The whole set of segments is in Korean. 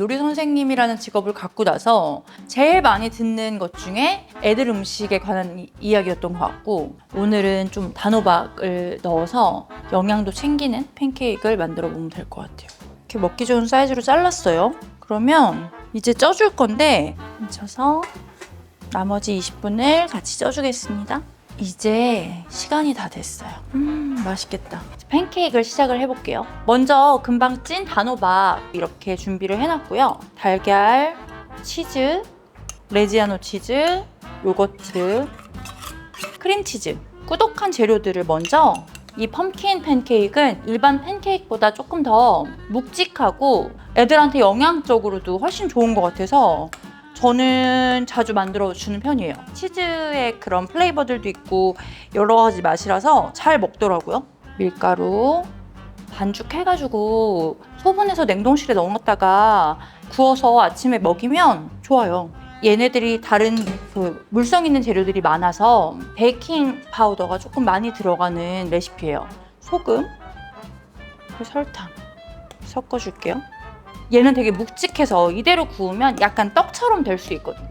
요리 선생님이라는 직업을 갖고 나서 제일 많이 듣는 것 중에 애들 음식에 관한 이- 이야기였던 것 같고 오늘은 좀 단호박을 넣어서 영양도 챙기는 팬케이크를 만들어 보면 될 것 같아요. 이렇게 먹기 좋은 사이즈로 잘랐어요. 그러면 이제 쪄줄 건데 얹혀서 나머지 20분을 같이 쪄주겠습니다. 이제 시간이 다 됐어요. 음, 맛있겠다. 팬케이크를 시작을 해볼게요. 먼저 금방 찐 단호박 이렇게 준비를 해놨고요. 달걀, 치즈, 레지아노 치즈, 요거트, 크림치즈. 꾸덕한 재료들을 먼저 이 펌킨 팬케이크는 일반 팬케이크보다 조금 더 묵직하고 애들한테 영양적으로도 훨씬 좋은 것 같아서 저는 자주 만들어 주는 편이에요. 치즈의 그런 플레이버들도 있고 여러 가지 맛이라서 잘 먹더라고요. 밀가루 반죽해가지고 소분해서 냉동실에 넣어놨다가 구워서 아침에 먹이면 좋아요. 얘네들이 다른 그 물성 있는 재료들이 많아서 베이킹 파우더가 조금 많이 들어가는 레시피예요. 소금, 설탕 섞어줄게요. 얘는 되게 묵직해서 이대로 구우면 약간 떡처럼 될 수 있거든요.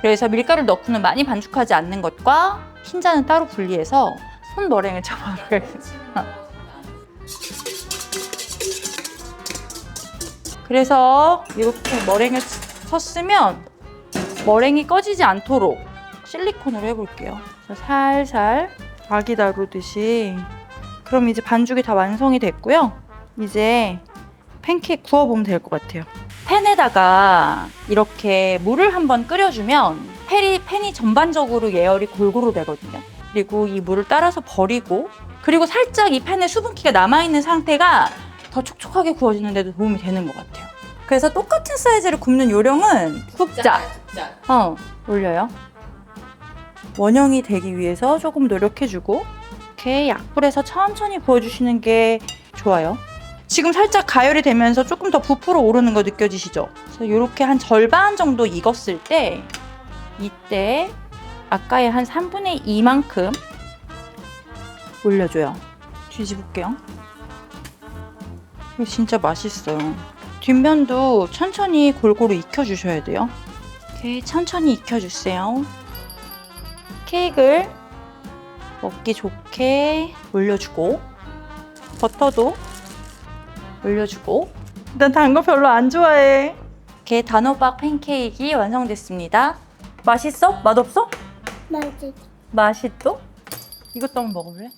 그래서 밀가루를 넣고는 많이 반죽하지 않는 것과 흰자는 따로 분리해서 손머랭을 잡아보도록 하겠습니다. 그래서 이렇게 머랭을 쳤으면 머랭이 꺼지지 않도록 실리콘으로 해볼게요. 살살 아기 다루듯이 그럼 이제 반죽이 다 완성이 됐고요. 이제 팬케이크 구워보면 될 것 같아요. 팬에다가 이렇게 물을 한번 끓여주면 팬이, 팬이 전반적으로 예열이 골고루 되거든요. 그리고 이 물을 따라서 버리고 그리고 살짝 이 팬에 수분기가 남아있는 상태가 더 촉촉하게 구워지는 데도 도움이 되는 것 같아요. 그래서 똑같은 사이즈를 굽는 요령은 국자 어, 올려요. 원형이 되기 위해서 조금 노력해주고 이렇게 약불에서 천천히 구워주시는 게 좋아요. 지금 살짝 가열이 되면서 조금 더 부풀어 오르는 거 느껴지시죠? 그래서 이렇게 한 절반 정도 익었을 때 이때 아까의 한 3분의 2만큼 올려줘요. 뒤집을게요. 이거 진짜 맛있어요. 뒷면도 천천히 골고루 익혀주셔야 돼요. 이렇게 천천히 익혀주세요. 케이크를 먹기 좋게 올려주고 버터도 올려주고 난 단 거 별로 안 좋아해. 이렇게 단호박 팬케이크 완성됐습니다. 맛있어? 맛없어? 맞아. 맛있어? 이것도 한번 먹어볼래?